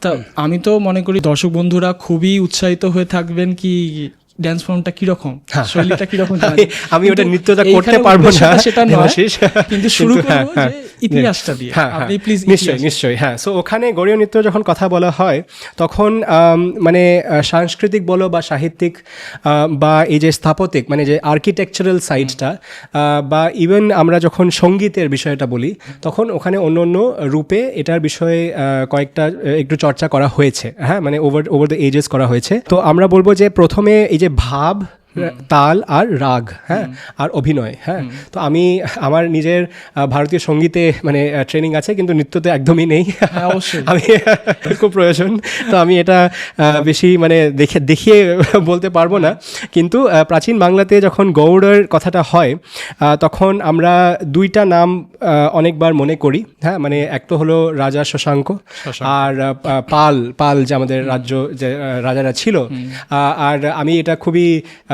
তা আমি তো মনে করি দর্শক বন্ধুরা খুবই উৎসাহিত হয়ে থাকবেন কি ড্যান্স ফর্মটা কীরকম? শৈলীটা কীরকম? রকম আমি- ওটা নৃত্যটা করতে পারব না, সেটা নয়। কিন্তু শুরু করব হ্যাঁ, করব হ্যাঁ। যে ইতিহাসটা দিয়ে। হ্যাঁ, হ্যাঁ। আপনি প্লিজ নিশ্চয়ই নিশ্চয়ই হ্যাঁ। সো ওখানে গড়ীয় নৃত্য যখন কথা বলা হয় তখন মানে সাংস্কৃতিক বলো বা সাহিত্যিক বা এই যে স্থাপত্যিক মানে যে আর্কিটেকচারাল সাইডটা বা ইভেন আমরা যখন সঙ্গীতের বিষয়টা বলি তখন ওখানে অন্য অন্য রূপে এটার বিষয়ে কয়েকটা একটু চর্চা করা হয়েছে। হ্যাঁ মানে ওভার ওভার দ্য এজেস করা হয়েছে। তো আমরা বলব যে প্রথমে এই যে ভাব তাল আর রাগ হ্যাঁ আর অভিনয় হ্যাঁ। তো আমি আমার নিজের ভারতীয় সঙ্গীতে মানে ট্রেনিং আছে কিন্তু নৃত্যতে একদমই নেই। হ্যাঁ, আমি খুব প্রয়োজন। তো আমি এটা বেশি মানে দেখে দেখিয়ে বলতে পারব না। কিন্তু প্রাচীন বাংলাতে যখন গৌড়ের কথাটা হয় তখন আমরা দুইটা নাম অনেকবার মনে করি হ্যাঁ মানে এক তো হলো রাজা শশাঙ্ক আর পাল পাল যে আমাদের রাজ্য যে রাজারা ছিল আর আমি এটা খুবই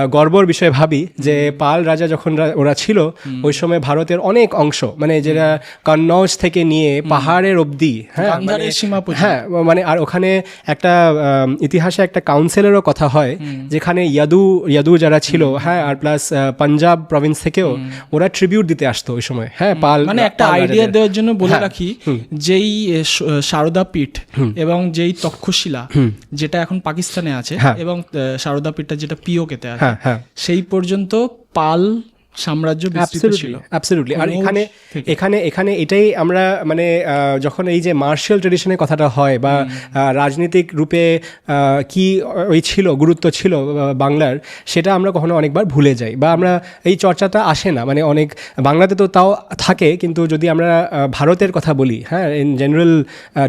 গর্বর বিষয়ে ভাবি যে পাল রাজা যখন ওরা ছিল ওই সময় ভারতের অনেক অংশ মানে যেটা কন্নৌজ থেকে নিয়ে পাহাড়ের অবধি হ্যাঁ পর্যন্ত। হ্যাঁ মানে আর ওখানে একটা ইতিহাসে একটা কাউন্সিলেরও কথা হয় যেখানে ইয়াদু ইয়াদু যারা ছিল হ্যাঁ আর প্লাস পাঞ্জাব প্রভিন্স থেকেও ওরা ট্রিবিউট দিতে আসতো ওই সময় হ্যাঁ পাল মানে একটা আইডিয়া দেওয়ার জন্য বলে হ্যাঁ, রাখি যেই সারদা পীঠ এবং যেই তক্ষশিলা যেটা এখন পাকিস্তানে আছে হ্যাঁ। এবং সারদা পীঠটা যেটা পিওকেতে আছে হ্যাঁ। সেই পর্যন্ত পাল সাম্রাজ্য বিস্তৃত ছিল। অ্যাবসলিউটলি আর এখানে এখানে এখানে এটাই আমরা মানে যখন এই যে মার্শাল ট্রেডিশনের কথাটা হয় বা রাজনৈতিক রূপে কি ওই ছিল গুরুত্ব ছিল বাংলার সেটা আমরা কখনো অনেকবার ভুলে যাই বা আমরা এই চর্চাটা আসে না। মানে অনেক বাংলাতে তো তাও থাকে কিন্তু যদি আমরা ভারতের কথা বলি হ্যাঁ in general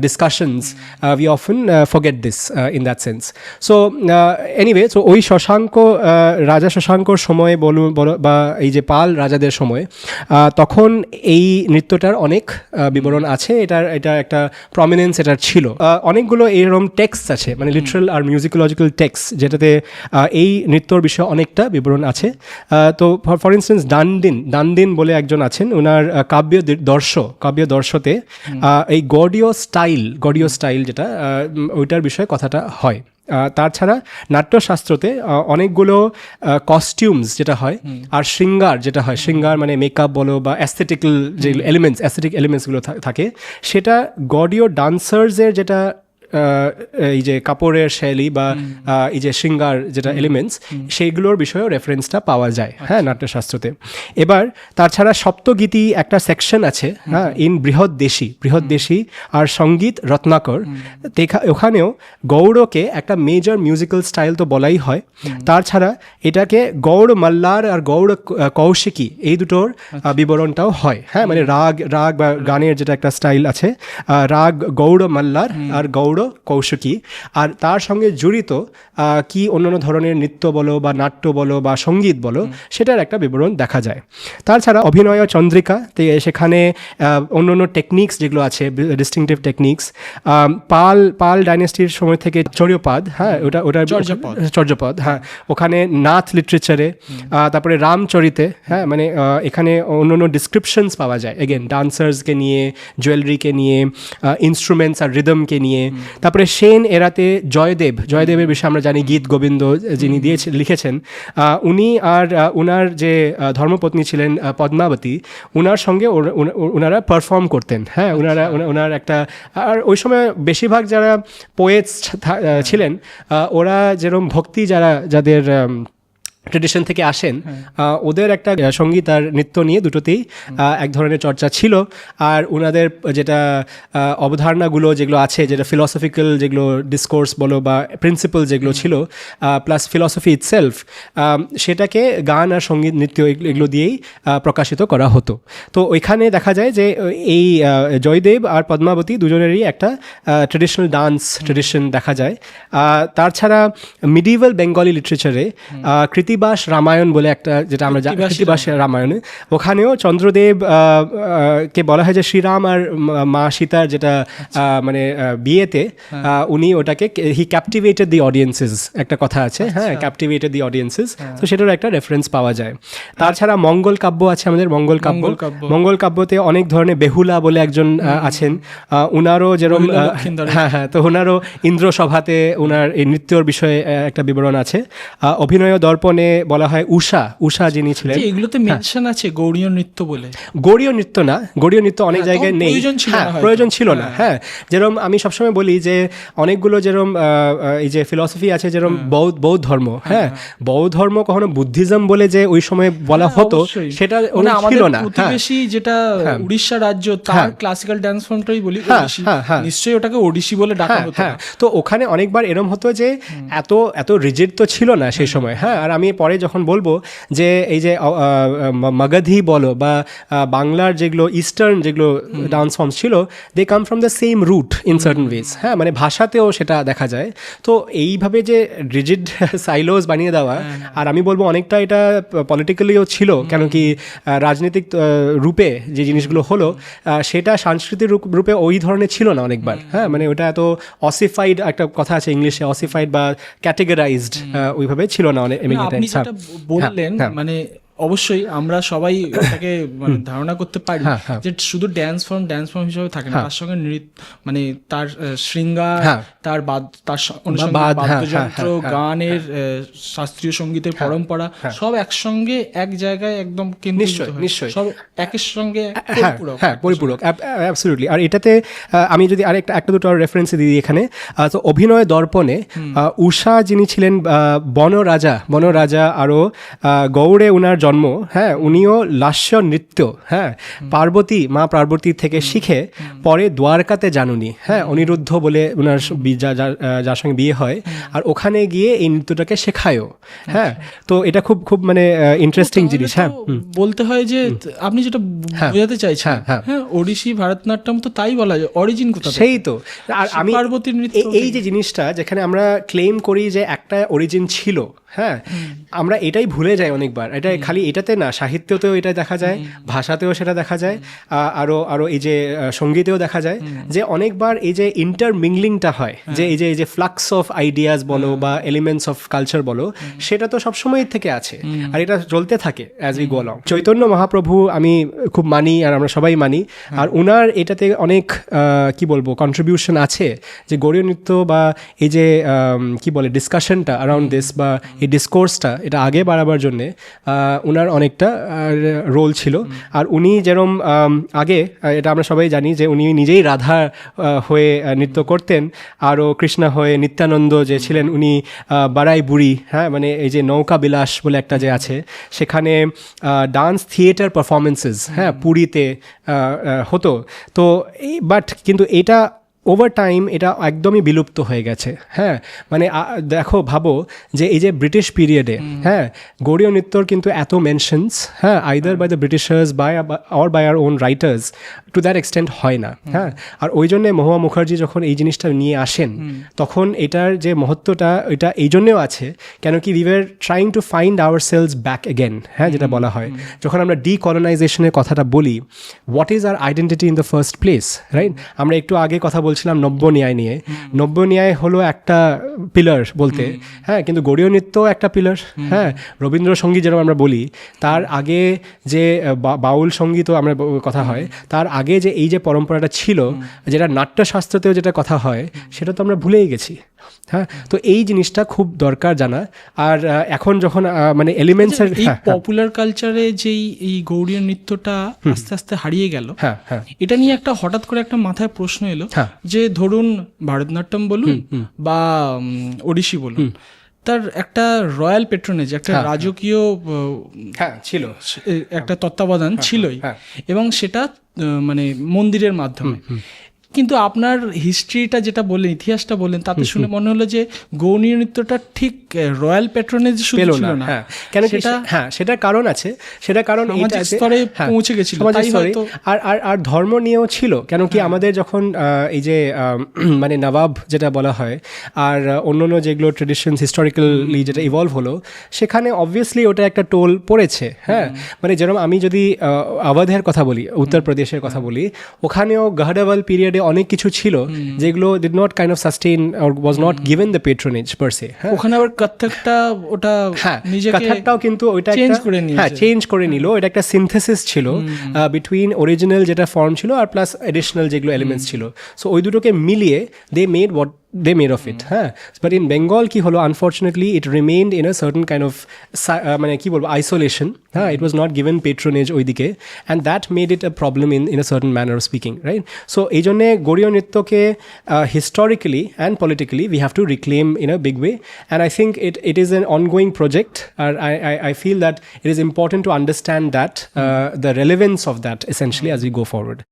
discussions we often forget this in that sense so anyway so ওই শশাঙ্ক রাজা শশাঙ্কর সময় বলুন বলো বা এই যে পাল রাজাদের সময় তখন এই নৃত্যটার অনেক বিবরণ আছে। এটার এটা একটা প্রমিনেন্স এটার ছিল। অনেকগুলো এরকম টেক্সট আছে মানে লিটারাল আর মিউজিকোলজিক্যাল টেক্সট যেটাতে এই নৃত্যর বিষয়ে অনেকটা বিবরণ আছে। তো ফর ইনস্টেন্স ডানদিন ডানদিন বলে একজন আছেন। ওনার কাব্য দর্শ কাব্য দর্শতে এই গডিও স্টাইল গডিও স্টাইল যেটা ওইটার বিষয়ে কথাটা হয়। তাছাড়া নাট্যশাস্ত্রতে অনেকগুলো কস্টিউমস যেটা হয় আর শৃঙ্গার যেটা হয় শৃঙ্গার মানে মেকআপ বলো বা অ্যাস্থেটিক্যাল যে এলিমেন্টস অ্যাস্থেটিক এলিমেন্টসগুলো থাকে সেটা গডিও ডান্সার্সের যেটা এই যে কাপড়ের শৈলী বা এই যে শৃঙ্গার যেটা এলিমেন্টস সেইগুলোর বিষয়েও রেফারেন্সটা পাওয়া যায় হ্যাঁ নাট্যশাস্ত্রতে। এবার তাছাড়া সপ্তগীতি একটা সেকশন আছে হ্যাঁ ইন বৃহৎ দেশি বৃহৎ দেশি আর সংগীত রত্নাকর। ওখানেও গৌড়কে একটা মেজর মিউজিক্যাল স্টাইল তো বলাই হয়। তাছাড়া এটাকে গৌড় মাল্লার আর গৌড় কৌশিকী এই দুটোর বিবরণটাও হয় হ্যাঁ মানে রাগ রাগ বা গানের যেটা একটা স্টাইল আছে রাগ গৌড় মাল্লার আর গৌড় কৌশিকী আর তার সঙ্গে জড়িত কি অন্যান্য ধরনের নৃত্য বলো বা নাট্য বলো বা সংগীত বলো সেটার একটা বিবরণ দেখা যায়। তাছাড়া অভিনয় চন্দ্রিকা তে সেখানে অন্য অন্য টেকনিক্স যেগুলো আছে ডিস্টিংটিভ টেকনিক্স পাল পাল ডাইনেস্টির সময় থেকে চর্যপাদ হ্যাঁ ওটা ওটা চর্যপদ। হ্যাঁ ওখানে নাথ লিটারেচারে তারপরে রামচরিতে হ্যাঁ মানে এখানে অন্য অন্য ডিসক্রিপশনস পাওয়া যায়। এগেন ডান্সার্সকে নিয়ে জুয়েলারিকে নিয়ে ইনস্ট্রুমেন্টস আর রিদমকে নিয়ে তারপরে সেন এরাতে জয়দেব জয়দেবের বিষয়ে আমরা জানি গীত গোবিন্দ যিনি দিয়েছে লিখেছেন। উনি আর উনার যে ধর্মপত্নী ছিলেন পদ্মাবতী উনার সঙ্গে ওনারা পারফর্ম করতেন। হ্যাঁ ওনারা ওনা- ওনার একটা আর ওই সময় বেশিরভাগ যারা পোয়েটস ছিলেন ওরা যেরকম ভক্তি যারা যাদের ট্রেডিশন থেকে আসেন ওদের একটা সংগীত আর নৃত্য নিয়ে দুটোতেই এক ধরনের চর্চা ছিল। আর ওনাদের যেটা অবধারণাগুলো যেগুলো আছে যেটা ফিলসফিক্যাল যেগুলো ডিসকোর্স বলো বা প্রিন্সিপাল যেগুলো ছিল প্লাস ফিলসফি ইটসেলফ সেটাকে গান আর সংগীত নৃত্য এগুলো- দিয়েই প্রকাশিত করা হতো। তো ওইখানে দেখা যায় যে এই জয়দেব আর পদ্মাবতী দুজনেরই একটা ট্রেডিশনাল ডান্স ট্রেডিশন দেখা যায়। তাছাড়া মিডিভাল বেঙ্গলি লিটারেচারে কৃতি কৃতিবাস রামায়ণ বলে একটা যেটা আমরা জানি কৃতিবাস রামায়ণে। ওখানেও চন্দ্রদেব কে বলা হয় যে শ্রীরাম আর মা- সীতার যেটা মানে আহ, বিয়েতে উনি ওটাকে হি ক্যাপটিভেটেড দি অডিয়েন্সেস একটা কথা আছে হ্যাঁ ক্যাপটিভেটেড দি অডিয়েন্সেস তো সেটারও একটা রেফারেন্স পাওয়া যায়। তাছাড়া মঙ্গল কাব্য আছে আমাদের মঙ্গল কাব্য। মঙ্গল কাব্যতে অনেক ধরনের বেহুলা বলে একজন আছেন। উনারও যেরকম হ্যাঁ হ্যাঁ তো ওনারও ইন্দ্রসভাতে ওনার এই নৃত্যর বিষয়ে একটা বিবরণ আছে। অভিনয় দর্পণে বলা হয় উষা উষা যিনি ছিলেন। এগুলোতে মেনশন আছে গৌড়ীয় নৃত্য বলে। গৌড়ীয় নৃত্য না গৌড়ীয় নৃত্য অনেক হ্যাঁ, জায়গায় নেই। প্রয়োজন ছিল হ্যাঁ না প্রয়োজন ছিল না। হ্যাঁ। যেরকম আমি সবসময় বলি যে অনেকগুলো যেরকম এই যে ফিলসফি আছে যেরকম বৌদ্ধ বৌদ্ধ ধর্ম হ্যাঁ বৌদ্ধ ধর্ম কখনো বুদ্ধিজম বলে যে ওই সময় বলা হ্যাঁ, হতো সেটা মানে ছিল না। হ্যাঁ। প্রতিবেশী যেটা উড়িষ্যা রাজ্য তার ক্লাসিক্যাল ডান্স ফর্মটাই বলি হ্যাঁ, হ্যাঁ, হ্যাঁ। নিশ্চয়ই ওটাকে ওড়িশি বলে ডাকা হ্যাঁ হতো। হ্যাঁ। তো ওখানে অনেকবার এরম হতো যে এত এত রিজিড তো ছিল না সেই সময়। হ্যাঁ আর আমি পরে যখন বলব যে এই যে মাগাধি বলো বা বাংলার যেগুলো ইস্টার্ন যেগুলো ডান্স ফর্মস ছিল they come from the same root in certain ways হ্যাঁ? মানে ভাষাতেও সেটা দেখা যায়। তো এইভাবে যে রিজিড সাইলোস বানিয়ে দেওয়া আর আমি বলব অনেকটা এটা পলিটিক্যালিও ছিল কেন কি রাজনৈতিক রূপে যে জিনিসগুলো হলো সেটা সাংস্কৃতিক রূপে ওই ধরনের ছিল না অনেকবার হ্যাঁ? মানে ওটা এত অসিফাইড একটা কথা আছে ইংলিশে অসিফাইড বা ক্যাটেগরাইজড ওইভাবে ছিল না অনেক আপনি যেটা বললেন হ্যাঁ। মানে অবশ্যই আমরা সবাই ওটাকে মানে ধারণা করতে পারি হ্যাঁ, হ্যাঁ। যে শুধু ড্যান্স ফর্ম ড্যান্স ফর্ম হিসেবে থাকে না তার সঙ্গে নৃত্য মানে তার শৃঙ্গার হ্যাঁ। তার বাদ তার হ্যাঁ, হ্যাঁ, বাদ্যযন্ত্র গানের শাস্ত্রীয় সঙ্গীতের পরম্পরা সব একসঙ্গে এক জায়গায় একদম কেন্দ্রীভূত নিশ্চয়ই, নিশ্চয়ই। সব একের সঙ্গে হ্যাঁ পরিপূরক। হ্যাঁ অ্যাবসলিউটলি আর এটাতে আমি যদি আরেকটা একটা দুটো রেফারেন্স দিই এখানে তো অভিনয় দর্পণে উষা যিনি ছিলেন বনরাজা বনরাজা আরও গৌড়ে উনার জন্ম হ্যাঁ উনিও লাস্য নৃত্য হ্যাঁ পার্বতী মা পার্বতী থেকে শিখে পরে দ্বারকাতে জানুনি হ্যাঁ অনিরুদ্ধ বলে আহ, যার সঙ্গে বিয়ে হয় আর ওখানে গিয়ে এই নৃত্যটাকে শেখায়ও হ্যাঁ তো এটা খুব খুব মানে ইন্টারেস্টিং জিনিস হ্যাঁ বলতে হয় যে আপনি যেটা বোঝাতে চাইছেন হ্যাঁ, হ্যাঁ। হ্যাঁ ওড়িশি ভারতনাট্যম তো তাই বলা যায় অরিজিন কোথা সেই তো আর আমি পার্বতীর এই যে জিনিসটা যেখানে আমরা ক্লেম করি যে একটা অরিজিন ছিল হ্যাঁ আমরা এটাই ভুলে যাই অনেকবার। এটা খালি এটাতে না সাহিত্যতেও এটা দেখা যায় ভাষাতেও সেটা দেখা যায় আ- আরও আরও এই যে সঙ্গীতেও দেখা যায় যে অনেকবার এই যে ইন্টারমিংলিংটা হয় যে এই যে এই যে ফ্লাক্স অফ আইডিয়াস বলো বা এলিমেন্টস অফ কালচার বলো সেটা তো সবসময় থেকে আছে। আর এটা চলতে থাকে as we go long Chaitanya Mahaprabhu আমি খুব মানি আর আমরা সবাই মানি। আর উনার এটাতে অনেক কি বলব কন্ট্রিবিউশন আছে যে গৌরীয় নৃত্য বা এই যে কি বলে ডিসকাশনটা অ্যারাউন্ড দিস বা এই ডিসকোর্সটা এটা আগে বাড়াবার জন্যে উনার অনেকটা রোল ছিল। আর উনি যেরম আগে এটা আমরা সবাই জানি যে উনি নিজেই রাধা হয়ে নৃত্য করতেন। আরও কৃষ্ণা হয়ে নিত্যানন্দ যে ছিলেন উনি বারাই বুড়ি হ্যাঁ মানে এই যে নৌকা বিলাস বলে একটা যে আছে সেখানে ডান্স থিয়েটার পারফরমেন্সেস হ্যাঁ পুরীতে হতো। তো এই বাট কিন্তু এটা ওভার টাইম এটা একদমই বিলুপ্ত হয়ে গেছে। হ্যাঁ মানে দেখো ভাবো যে এই যে ব্রিটিশ পিরিয়ডে হ্যাঁ গৌড়ীয় নৃত্যর কিন্তু এত মেনশনস হ্যাঁ either by the Britishers by or by our own writers to that extent হয় না। হ্যাঁ আর ওই জন্যে মহুয়া মুখার্জি যখন এই জিনিসটা নিয়ে আসেন তখন এটার যে মহত্বটা এটা এই জন্যেও আছে কেন কি we were trying to find our selves back again হ্যাঁ যেটা বলা হয়। যখন আমরা ডিকলোনাইজেশনের কথাটা বলি what is our identity in the first place right আমরা একটু আগে কথা বলছিলাম নব্য ন্যায় নিয়ে। নব্য ন্যায় হলো একটা পিলার বলতে। হ্যাঁ কিন্তু গরীয় নৃত্য একটা পিলার হ্যাঁ রবীন্দ্রসঙ্গীত যেরকম আমরা বলি তার আগে যে বাউল সঙ্গীতও আমরা কথা হয় তার আগে যে এই যে পরম্পরাটা ছিল যেটা নাট্যশাস্ত্রতেও যেটা কথা হয় সেটা তো আমরা ভুলেই গেছি। হ্যাঁ? তো এই জিনিসটা খুব দরকার জানা। আর এখন যখন মানে এলিমেন্টসের পপুলার কালচারে যেই এই গৌড়ীয় নৃত্যটা আস্তে আস্তে হারিয়ে গেল হ্যাঁ হ্যাঁ। এটা নিয়ে একটা হঠাৎ করে একটা মাথায় প্রশ্ন এলো হ্যাঁ। যে ধরুন ভারতনাট্যম বলুন বা ওড়িশি বলুন তার একটা রয়্যাল পেট্রোনেজ একটা রাজকীয় হ্যাঁ ছিল। একটা তত্ত্বাবধান ছিলই। এবং সেটা মানে মন্দিরের মাধ্যমে। কিন্তু আপনার হিস্ট্রিটা যেটা বললেন ইতিহাসটা বললেন তাতে শুনে মনে হলো যে গৌণীয় নৃত্যটা ঠিক রয়্যাল পেট্রোনেজ শুধু পেল না হ্যাঁ। কেন সেটা হ্যাঁ সেটার কারণ আছে। সেটা কারণ স্তরে হ্যাঁ, পৌঁছে গেছিল, তাই হয়তো- হ্যাঁ। আর আর আর ধর্ম নিয়েও ছিল কেন কি আমাদের যখন এই যে মানে নবাব যেটা বলা হয় আর অন্যান্য যেগুলো ট্রেডিশন হিস্টোরিক্যালি যেটা ইভলভ হলো সেখানে অবভিয়াসলি ওটা একটা টোল পড়েছে হ্যাঁ। মানে যেরকম আমি যদি আওয়াধের কথা বলি উত্তরপ্রদেশের কথা বলি ওখানেও গহডাওয়াল পিরিয়ডে অনেক কিছু ছিল যেগুলো did not kind of sustain or was not given the patronage per se হ্যাঁ? ওখানে আবার কত্থকটা ওটা হ্যাঁ কথাটাও কিন্তু ওইটা চেঞ্জ করে নিয়েছে। হ্যাঁ চেঞ্জ করে নিল। এটা একটা সিনথেসিস ছিল বিটুইন অরিজিনাল যেটা ফর্ম ছিল আর প্লাস এডিশনাল যেগুলো এলিমেন্টস ছিল। সো ওই দুটোকে মিলিয়ে they made what they made of it হ্যাঁ বাট ইন বেঙ্গল কি হলো unfortunately it remained in a certain kind of মানে কি বলব আইসোলেশন হ্যাঁ ইট ওয়াজ নট গিভেন পেট্রোনেজ ওইদিকে and that made it a problem in in a certain manner of speaking right so এই জন্যে Gaudiya নৃত্যকে historically and politically we have to reclaim in a big way and I think it it is an ongoing project. And I, I, I feel that it is important to understand that uh, the relevance of that essentially as we go forward.